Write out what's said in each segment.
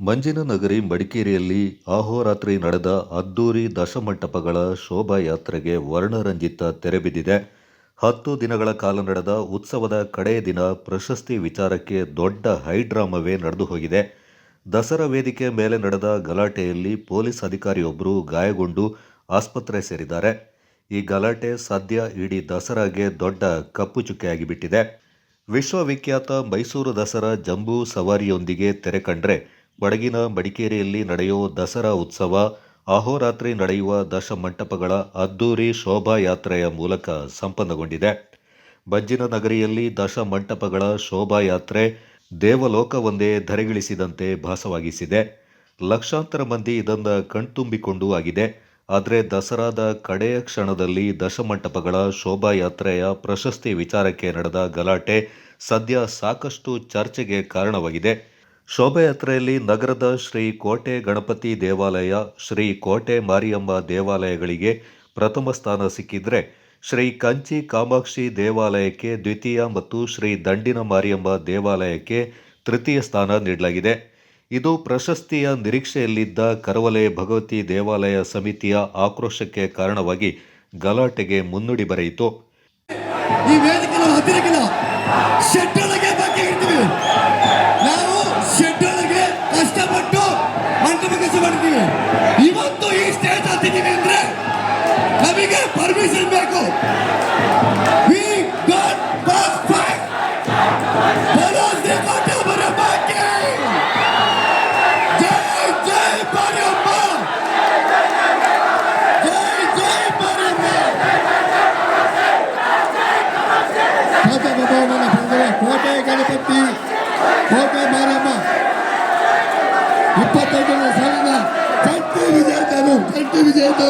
ಮಂಜಿನ ನಗರಿ ಮಡಿಕೇರಿಯಲ್ಲಿ ಅಹೋರಾತ್ರಿ ನಡೆದ ಅದ್ದೂರಿ ದಶಮಂಟಪಗಳ ಶೋಭಾಯಾತ್ರೆಗೆ ವರ್ಣರಂಜಿತ ತೆರೆಬಿದ್ದಿದೆ ಹತ್ತು ದಿನಗಳ ಕಾಲ ನಡೆದ ಉತ್ಸವದ ಕಡೆಯ ದಿನ ಪ್ರಶಸ್ತಿ ವಿಚಾರಕ್ಕೆ ದೊಡ್ಡ ಹೈಡ್ರಾಮವೇ ನಡೆದು ಹೋಗಿದೆ. ದಸರಾ ವೇದಿಕೆ ಮೇಲೆ ನಡೆದ ಗಲಾಟೆಯಲ್ಲಿ ಪೊಲೀಸ್ ಅಧಿಕಾರಿಯೊಬ್ಬರು ಗಾಯಗೊಂಡು ಆಸ್ಪತ್ರೆ ಸೇರಿದ್ದಾರೆ. ಈ ಗಲಾಟೆ ಸದ್ಯ ಇಡೀ ದಸರಾಗೆ ದೊಡ್ಡ ಕಪ್ಪು ಚುಕ್ಕೆಯಾಗಿ ಬಿಟ್ಟಿದೆ ವಿಶ್ವವಿಖ್ಯಾತ ಮೈಸೂರು ದಸರಾ ಜಂಬೂ ಸವಾರಿಯೊಂದಿಗೆ ತೆರೆ ಕಂಡ್ರೆ ಕೊಡಗಿನ ಮಡಿಕೇರಿಯಲ್ಲಿ ನಡೆಯುವ ದಸರಾ ಉತ್ಸವ, ಅಹೋರಾತ್ರಿ ನಡೆಯುವ ದಶಮಂಟಪಗಳ ಅದ್ದೂರಿ ಶೋಭಾಯಾತ್ರೆಯ ಮೂಲಕ ಸಂಪನ್ನಗೊಂಡಿದೆ. ಬಜ್ಜಿನ ನಗರಿಯಲ್ಲಿ ದಶಮಂಟಪಗಳ ಶೋಭಾಯಾತ್ರೆ ದೇವಲೋಕವೊಂದೇ ಧರೆಗಿಳಿಸಿದಂತೆ ಭಾಸವಾಗಿಸಿದೆ. ಲಕ್ಷಾಂತರ ಮಂದಿ ಇದನ್ನು ಕಣ್ತುಂಬಿಕೊಂಡು ಆಗಿದೆ. ಆದರೆ ದಸರಾದ ಕಡೆಯ ಕ್ಷಣದಲ್ಲಿ ದಶಮಂಟಪಗಳ ಶೋಭಾಯಾತ್ರೆಯ ಪ್ರಶಸ್ತಿ ವಿಚಾರಕ್ಕೆ ನಡೆದ ಗಲಾಟೆ ಸದ್ಯ ಸಾಕಷ್ಟು ಚರ್ಚೆಗೆ ಕಾರಣವಾಗಿದೆ. ಶೋಭಾಯಾತ್ರೆಯಲ್ಲಿ ನಗರದ ಶ್ರೀ ಕೋಟೆ ಗಣಪತಿ ದೇವಾಲಯ, ಶ್ರೀ ಕೋಟೆ ಮಾರಿಯಮ್ಮ ದೇವಾಲಯಗಳಿಗೆ ಪ್ರಥಮ ಸ್ಥಾನ ಸಿಕ್ಕಿದ್ರೆ ಶ್ರೀ ಕಂಚಿ ಕಾಮಾಕ್ಷಿ ದೇವಾಲಯಕ್ಕೆ ದ್ವಿತೀಯ ಮತ್ತು ಶ್ರೀ ದಂಡಿನ ಮಾರಿಯಮ್ಮ ದೇವಾಲಯಕ್ಕೆ ತೃತೀಯ ಸ್ಥಾನ ನೀಡಲಾಗಿದೆ. ಇದು ಪ್ರಶಸ್ತಿಯ ನಿರೀಕ್ಷೆಯಲ್ಲಿದ್ದ ಕರವಲೆ ಭಗವತಿ ದೇವಾಲಯ ಸಮಿತಿಯ ಆಕ್ರೋಶಕ್ಕೆ ಕಾರಣವಾಗಿ ಗಲಾಟೆಗೆ ಮುನ್ನುಡಿ ಬರೆಯಿತು.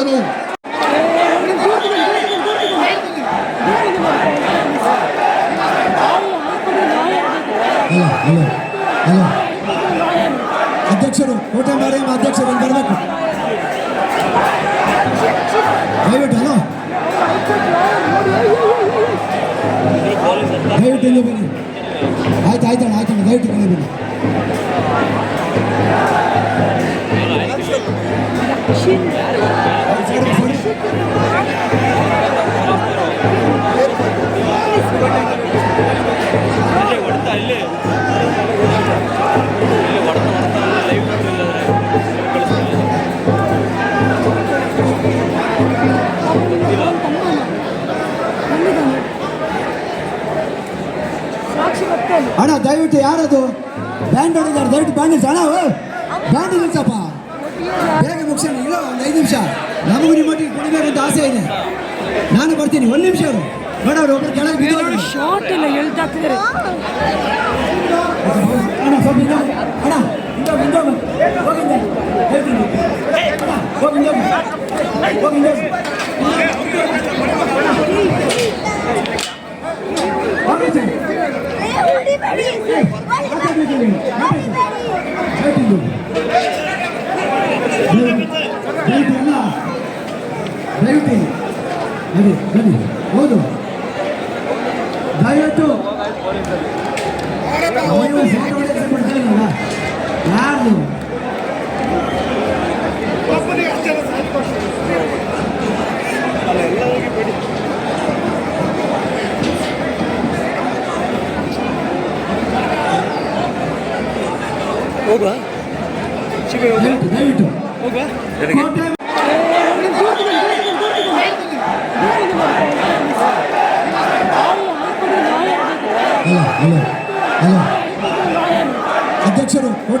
ಜಂಟಿ ವಿಜೇತರು ಹಲೋ ಹಲೋ ಹಲೋ ಅಧ್ಯಕ್ಷರು ಕೋಟೆ ಮಾರಮ್ಮ ಅಧ್ಯಕ್ಷರು ಅಣ್ಣ ದಯವಿಟ್ಟು ಯಾರದು ಬ್ಯಾಂಡ್ ಹೊಡೆದಾರೆ ದಯವಿಟ್ಟು ಬ್ಯಾಂಡ್ ನಿಲ್ಸ ಅಣ್ಣ ಬ್ಯಾಂಡ್ ನಿಲ್ಸಪ್ಪ ಬೇಗ ಮುಗಿಸೋಣ ಇಲ್ಲ ಒಂದು ಐದು ನಿಮಿಷ ನಮಗೂ ನಿಮ್ಮ ಮಟ್ಟಿಗೆ ಕುಡಿಬೇಕು ಅಂತ ಆಸೆ ಇದೆ ನಾನು ಬರ್ತೀನಿ ಒಂದು ನಿಮಿಷ ಅವರು ನೋಡೋರು ಒಬ್ರು ಕೆಳಗೆ ಬಿದ್ದೋಗ್ರು. ಶಾರ್ಟ್ ಎಲ್ಲ ಎಳ್ದಾಕಿದ್ದಾರೆ ಅಣ್ಣ ಸ್ವಲ್ಪ ಹಿಂದೋಗು. ಅಣ್ಣ ಹಿಂದೋಗು, ಹಿಂದೋಗು. ಹೋಗಿ ಹಿಂದೆ. ಹೇಳ್ತೀನಿ. ಅಣ್ಣ, ಹೋಗಿ ಹಿಂದೋಗು. ಹೋಗಿ ಹಿಂದೋಗು. ಹೋಗಿ ಈಚೆ. ಮಾತಾಡ್ಬೇಕು ನೀವು. ಹೇಳ್ತೀನಿ. ದಯವಿಟ್ಟು ದಯವಿಟ್ಟು ಅಣ್ಣ. ದಯವಿಟ್ಟು ಬನ್ನಿ ಬನ್ನಿ ಹೌದು ದಯವಿಟ್ಟು ಅಧ್ಯಕ್ಷರು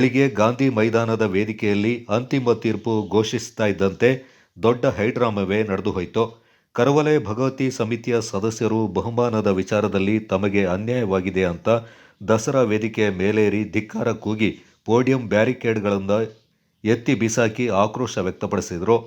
ಬೆಳಿಗ್ಗೆ ಗಾಂಧಿ ಮೈದಾನದ ವೇದಿಕೆಯಲ್ಲಿ ಅಂತಿಮ ತೀರ್ಪು ಘೋಷಿಸ್ತಾ ಇದ್ದಂತೆ ದೊಡ್ಡ ಹೈಡ್ರಾಮವೇ ನಡೆದು ಹೋಯಿತು. ಕರವಲೆ ಭಗವತಿ ಸಮಿತಿಯ ಸದಸ್ಯರು ಬಹುಮಾನದ ವಿಚಾರದಲ್ಲಿ ತಮಗೆ ಅನ್ಯಾಯವಾಗಿದೆ ಅಂತ ದಸರಾ ವೇದಿಕೆಯ ಮೇಲೇರಿ ಧಿಕ್ಕಾರ ಕೂಗಿ ಪೋಡಿಯಂ ಬ್ಯಾರಿಕೇಡ್ಗಳನ್ನು ಎತ್ತಿ ಬಿಸಾಕಿ ಆಕ್ರೋಶ ವ್ಯಕ್ತಪಡಿಸಿದರು.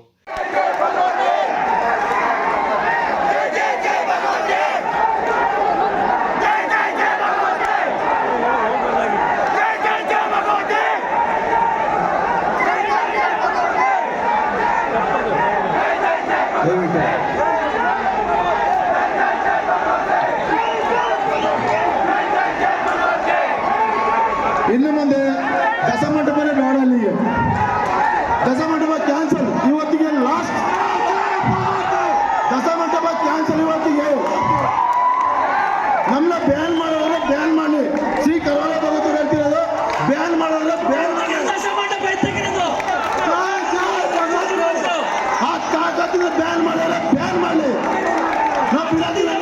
Nanti.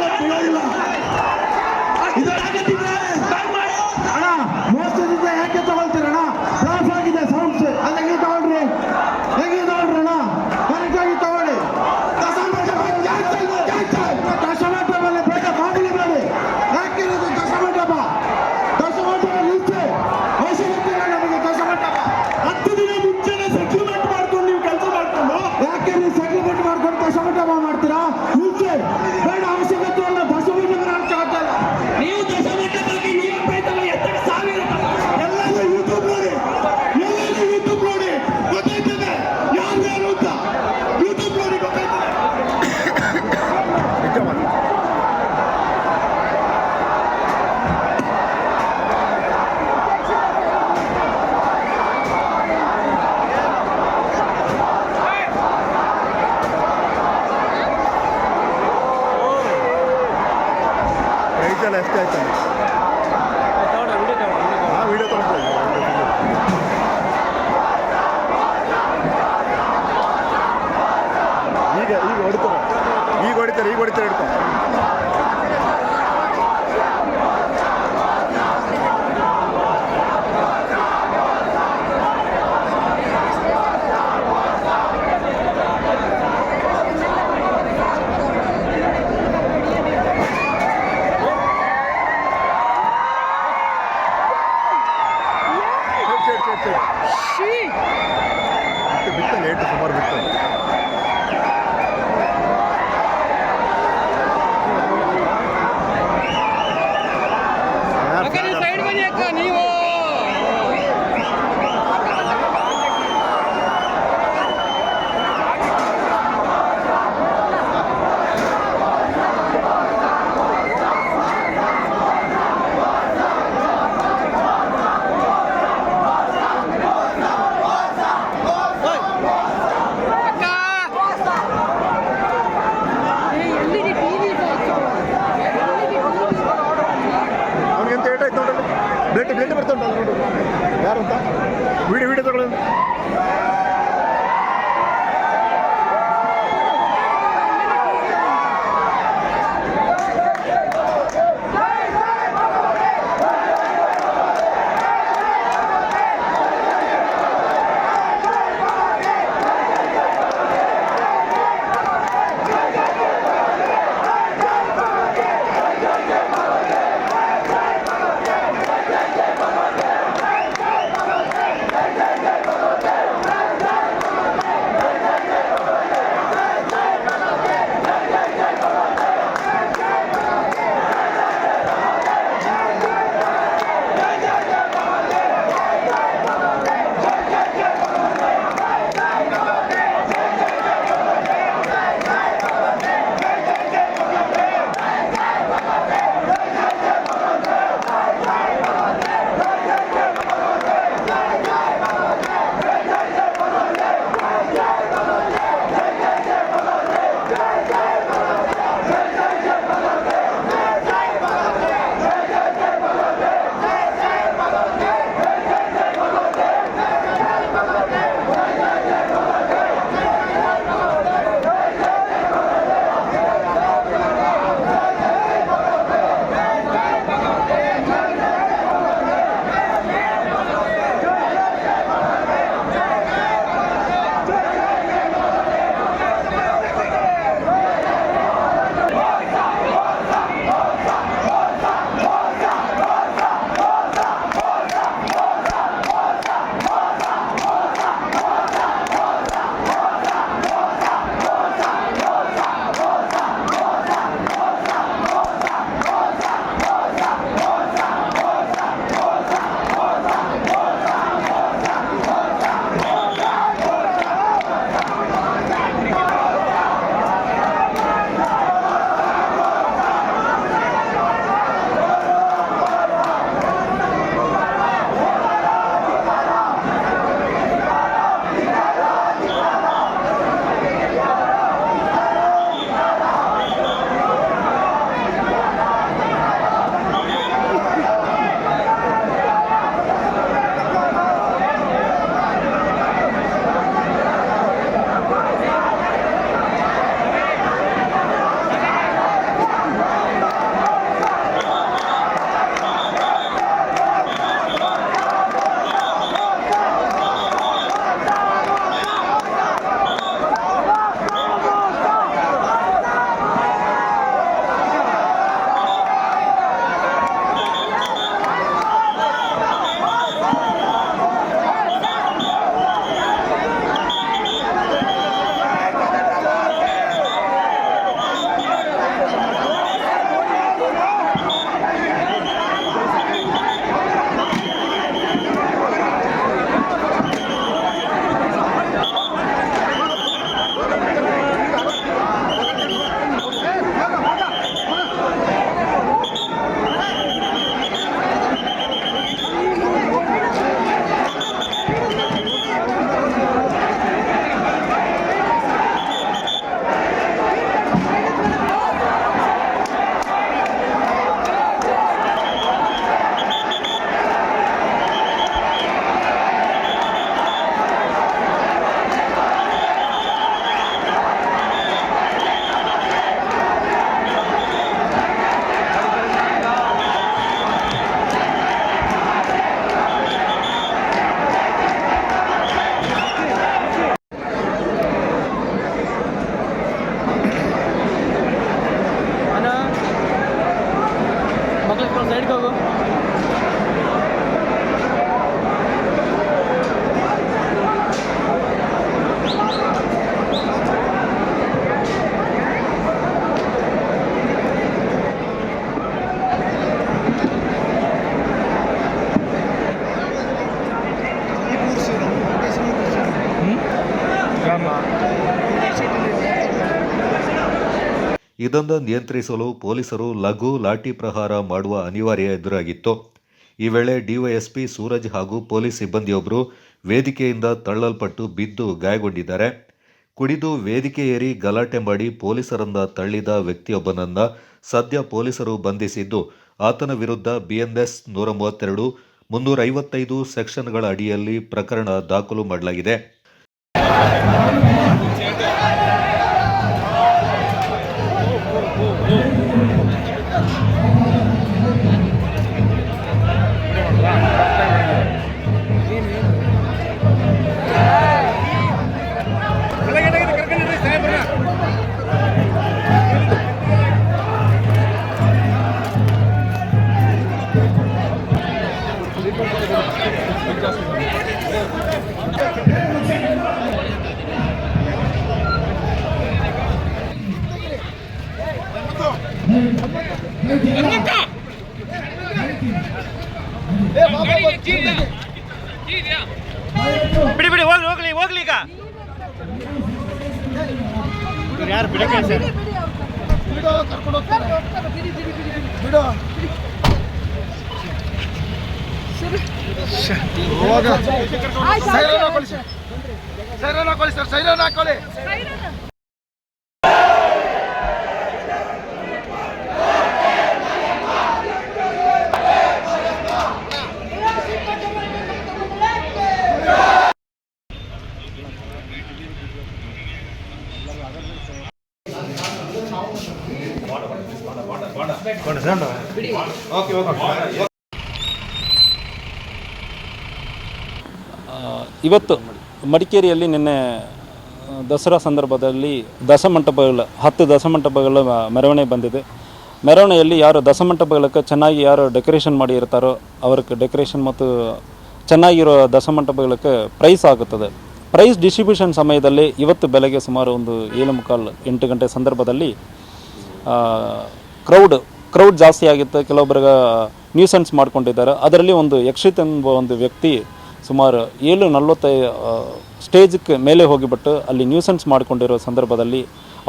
ಅಷ್ಟೇ ಎಷ್ಟು ಆಯ್ತು ಹಾಂ ವೀಡಿಯೋ ತೊಗೊಂಡು ಈಗ ಈಗ ಹೊಡಿತಾರೆ. ಈಗ ಹೊಡಿತಾರೆ ಈಗ ಹೊಡಿತಾರೆ ಹಿಡ್ಕೊಂಡು. খুশি ಇದನ್ನು ನಿಯಂತ್ರಿಸಲು ಪೊಲೀಸರು ಲಘು ಲಾಠಿ ಪ್ರಹಾರ ಮಾಡುವ ಅನಿವಾರ್ಯ ಎದುರಾಗಿತ್ತು. ಈ ವೇಳೆ ಡಿವೈಎಸ್ಪಿ ಸೂರಜ್ ಹಾಗೂ ಪೊಲೀಸ್ ಸಿಬ್ಬಂದಿಯೊಬ್ಬರು ವೇದಿಕೆಯಿಂದ ತಳ್ಳಲ್ಪಟ್ಟು ಬಿದ್ದು ಗಾಯಗೊಂಡಿದ್ದಾರೆ. ಕುಡಿದು ವೇದಿಕೆ ಏರಿ ಗಲಾಟೆ ಮಾಡಿ ಪೊಲೀಸರನ್ನ ತಳ್ಳಿದ ವ್ಯಕ್ತಿಯೊಬ್ಬನನ್ನ ಸದ್ಯ ಪೊಲೀಸರು ಬಂಧಿಸಿದ್ದು, ಆತನ ವಿರುದ್ಧ ಬಿಎನ್ಎಸ್ ನೂರ ಮೂವತ್ತೆರಡು ಮುನ್ನೂರ ಐವತ್ತೈದು ಸೆಕ್ಷನ್ಗಳ ಅಡಿಯಲ್ಲಿ ಪ್ರಕರಣ ದಾಖಲು ಮಾಡಲಾಗಿದೆ. ಬಿಡಿ ಬಿಡಿ ಹೋಗ್ಲಿ ಹೋಗ್ಲಿ ಹೋಗ್ಲಿ ಈಗ ಯಾರು ಬಿಡಕ್ಕೆ ಸರ್ ಸೈರನ್ ಹಾಕೊಳ್ಳಿ ಸರ್ ಸೈರನ್ ಹಾಕೊಳ್ಳಿ ಸರ್ ಸೈರನ್ ಹಾಕೊಳ್ಳಿ ಇವತ್ತು ಮಡಿಕೇರಿಯಲ್ಲಿ ನಿನ್ನೆ ದಸರಾ ಸಂದರ್ಭದಲ್ಲಿ ದಸಮಂಟಪಗಳ ಹತ್ತು ದಸಮಂಟಪಗಳ ಮೆರವಣಿಗೆ ಬಂದಿದೆ. ಮೆರವಣಿಗೆಯಲ್ಲಿ ಯಾರು ದಸಮಂಟಪಗಳಕ್ಕೆ ಚೆನ್ನಾಗಿ ಯಾರು ಡೆಕೋರೇಷನ್ ಮಾಡಿರ್ತಾರೋ ಅವ್ರಿಗೆ ಡೆಕೋರೇಷನ್ ಮತ್ತು ಚೆನ್ನಾಗಿರೋ ದಸಮಂಟಪಗಳಕ್ಕೆ ಪ್ರೈಸ್ ಆಗುತ್ತದೆ. ಪ್ರೈಸ್ ಡಿಸ್ಟ್ರಿಬ್ಯೂಷನ್ ಸಮಯದಲ್ಲಿ ಇವತ್ತು ಬೆಳಗ್ಗೆ ಸುಮಾರು ಒಂದು ಏಳು ಮುಕ್ಕಾಲು ಎಂಟು ಗಂಟೆ ಸಂದರ್ಭದಲ್ಲಿ ಕ್ರೌಡ್ ಕ್ರೌಡ್ ಜಾಸ್ತಿ ಆಗಿತ್ತು. ಕೆಲವೊಬ್ಬರಿಗೆ ನ್ಯೂಸೆನ್ಸ್ ಮಾಡ್ಕೊಂಡಿದ್ದಾರೆ. ಅದರಲ್ಲಿ ಒಂದು ಯಕ್ಷಿತ್ ಎಂಬ ಒಂದು ವ್ಯಕ್ತಿ ಸುಮಾರು ಏಳು ನಲವತ್ತೈ ಸ್ಟೇಜ್ಗೆ ಮೇಲೆ ಹೋಗಿಬಿಟ್ಟು ಅಲ್ಲಿ ನ್ಯೂಸೆನ್ಸ್ ಮಾಡಿಕೊಂಡಿರೋ ಸಂದರ್ಭದಲ್ಲಿ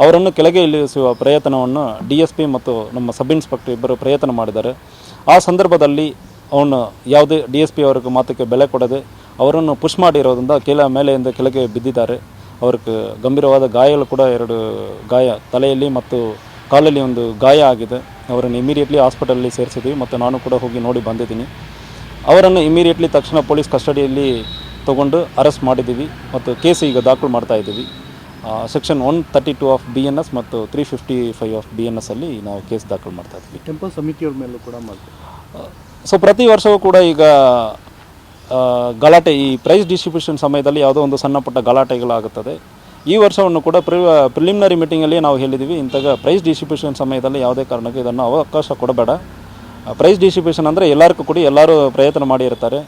ಅವರನ್ನು ಕೆಳಗೆ ಇಳಿಸುವ ಪ್ರಯತ್ನವನ್ನು ಡಿ ಎಸ್ ಪಿ ಮತ್ತು ನಮ್ಮ ಸಬ್ ಇನ್ಸ್ಪೆಕ್ಟರ್ ಇಬ್ಬರು ಪ್ರಯತ್ನ ಮಾಡಿದ್ದಾರೆ. ಆ ಸಂದರ್ಭದಲ್ಲಿ ಅವನು ಯಾವುದೇ ಡಿ ಎಸ್ ಪಿ ಅವ್ರಿಗೆ ಮಾತಕ್ಕೆ ಬೆಲೆ ಕೊಡದೆ ಅವರನ್ನು ಪುಷ್ ಮಾಡಿರೋದ್ರಿಂದ ಕೆಲ ಮೇಲೆಯಿಂದ ಕೆಳಗೆ ಬಿದ್ದಿದ್ದಾರೆ. ಅವ್ರಿಗೆ ಗಂಭೀರವಾದ ಗಾಯಗಳು ಕೂಡ ಎರಡು ಗಾಯ ತಲೆಯಲ್ಲಿ ಮತ್ತು ಕಾಲಲ್ಲಿ ಒಂದು ಗಾಯ ಆಗಿದೆ. ಅವರನ್ನು ಇಮಿಡಿಯೇಟ್ಲಿ ಹಾಸ್ಪಿಟಲಲ್ಲಿ ಸೇರಿಸಿದ್ವಿ ಮತ್ತು ನಾನು ಕೂಡ ಹೋಗಿ ನೋಡಿ ಬಂದಿದ್ದೀನಿ. ಅವರನ್ನು ಇಮಿಡಿಯೇಟ್ಲಿ ತಕ್ಷಣ ಪೊಲೀಸ್ ಕಸ್ಟಡಿಯಲ್ಲಿ ತಗೊಂಡು ಅರೆಸ್ಟ್ ಮಾಡಿದ್ದೀವಿ ಮತ್ತು ಕೇಸ್ ಈಗ ದಾಖಲು ಮಾಡ್ತಾ ಇದ್ದೀವಿ. Section one thirty two of B N S ಮತ್ತು three fifty five of B N S ಅಲ್ಲಿ ನಾವು ಕೇಸ್ ದಾಖಲು ಮಾಡ್ತಾ ಇದ್ದೀವಿ. ಟೆಂಪಲ್ ಸಮಿತಿಯವ್ರ ಮೇಲೂ ಕೂಡ ಮಾಡ್ತೀವಿ. ಸೊ ಪ್ರತಿ ವರ್ಷವೂ ಕೂಡ ಈಗ ಗಲಾಟೆ ಈ ಪ್ರೈಸ್ ಡಿಸ್ಟ್ರಿಬ್ಯೂಷನ್ ಸಮಯದಲ್ಲಿ ಯಾವುದೋ ಒಂದು ಸಣ್ಣ ಪುಟ್ಟ ಗಲಾಟೆಗಳಾಗುತ್ತದೆ. ಈ ವರ್ಷವನ್ನು ಕೂಡ ಪ್ರಿ ಪ್ರಿಲಿಮಿನರಿ ಮೀಟಿಂಗಲ್ಲಿ ನಾವು ಹೇಳಿದ್ದೀವಿ ಇಂತಾಗ ಪ್ರೈಸ್ ಡಿಸ್ಟ್ರಿಬ್ಯೂಷನ್ ಸಮಯದಲ್ಲಿ ಯಾವುದೇ ಕಾರಣಕ್ಕೂ ಇದನ್ನು ಅವಕಾಶ ಕೊಡಬೇಡ. ಪ್ರೈಸ್ ಡಿಸ್ಟ್ರಿಬ್ಯೂಷನ್ ಅಂದರೆ ಎಲ್ಲರಿಗೂ ಕೂಡ, ಎಲ್ಲರೂ ಪ್ರಯತ್ನ ಮಾಡಿರ್ತಾರೆ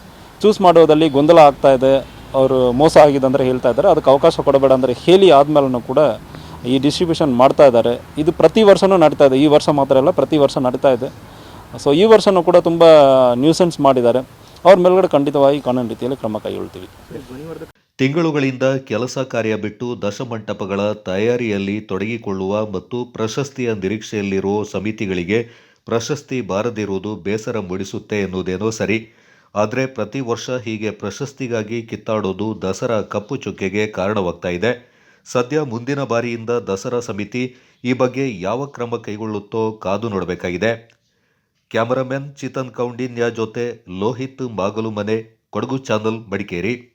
ಚೂಸ್ ಮಾಡೋದಲ್ಲಿ ಗೊಂದಲ ಆಗ್ತಾ ಇದೆ. ಅವರು ಮೋಸ ಆಗಿದೆ ಅಂದರೆ ಹೇಳ್ತಾ ಇದ್ದಾರೆ. ಅದಕ್ಕೆ ಅವಕಾಶ ಕೊಡಬೇಡ ಅಂದರೆ ಹೇಳಿ ಆದಮೇಲೂ ಕೂಡ ಈ ಡಿಸ್ಟ್ರಿಬ್ಯೂಷನ್ ಮಾಡ್ತಾ ಇದ್ದಾರೆ. ಇದು ಪ್ರತಿ ವರ್ಷವೂ ನಡೀತಾ ಇದೆ. ಈ ವರ್ಷ ಮಾತ್ರ ಅಲ್ಲ, ಪ್ರತಿ ವರ್ಷ ನಡೀತಾ ಇದೆ. ಸೊ ಈ ವರ್ಷವೂ ಕೂಡ ತುಂಬ ನ್ಯೂಸೆನ್ಸ್ ಮಾಡಿದ್ದಾರೆ. ಅವ್ರ ಮೇಲ್ಗಡೆ ಖಂಡಿತವಾಗಿ ಕಾನೂನು ರೀತಿಯಲ್ಲಿ ಕ್ರಮ ಕೈಗೊಳ್ತೀವಿ. ತಿಂಗಳುಗಳಿಂದ ಕೆಲಸ ಕಾರ್ಯ ಬಿಟ್ಟು ದಶಮಂಟಪಗಳ ತಯಾರಿಯಲ್ಲಿ ತೊಡಗಿಕೊಳ್ಳುವ ಮತ್ತು ಪ್ರಶಸ್ತಿಯ ನಿರೀಕ್ಷೆಯಲ್ಲಿರುವ ಸಮಿತಿಗಳಿಗೆ ಪ್ರಶಸ್ತಿ ಬಾರದಿರುವುದು ಬೇಸರ ಮೂಡಿಸುತ್ತೆ ಎನ್ನುವುದೇನೋ ಸರಿ. ಆದರೆ ಪ್ರತಿ ವರ್ಷ ಹೀಗೆ ಪ್ರಶಸ್ತಿಗಾಗಿ ಕಿತ್ತಾಡೋದು ದಸರಾ ಕಪ್ಪು ಚುಕ್ಕೆಗೆ ಕಾರಣವಾಗ್ತಾ ಇದೆ. ಸದ್ಯ ಮುಂದಿನ ಬಾರಿಯಿಂದ ದಸರಾ ಸಮಿತಿ ಈ ಬಗ್ಗೆ ಯಾವ ಕ್ರಮ ಕೈಗೊಳ್ಳುತ್ತೋ ಕಾದು ನೋಡಬೇಕಾಗಿದೆ. ಕ್ಯಾಮರಾಮನ್ ಚಿತನ್ ಕೌಂಡಿನ್ಯ ಜೊತೆ ಲೋಹಿತ್ ಮಾಗಲುಮನೆ ಕೊಡಗು ಚಾನಲ್ ಮಡಿಕೇರಿ.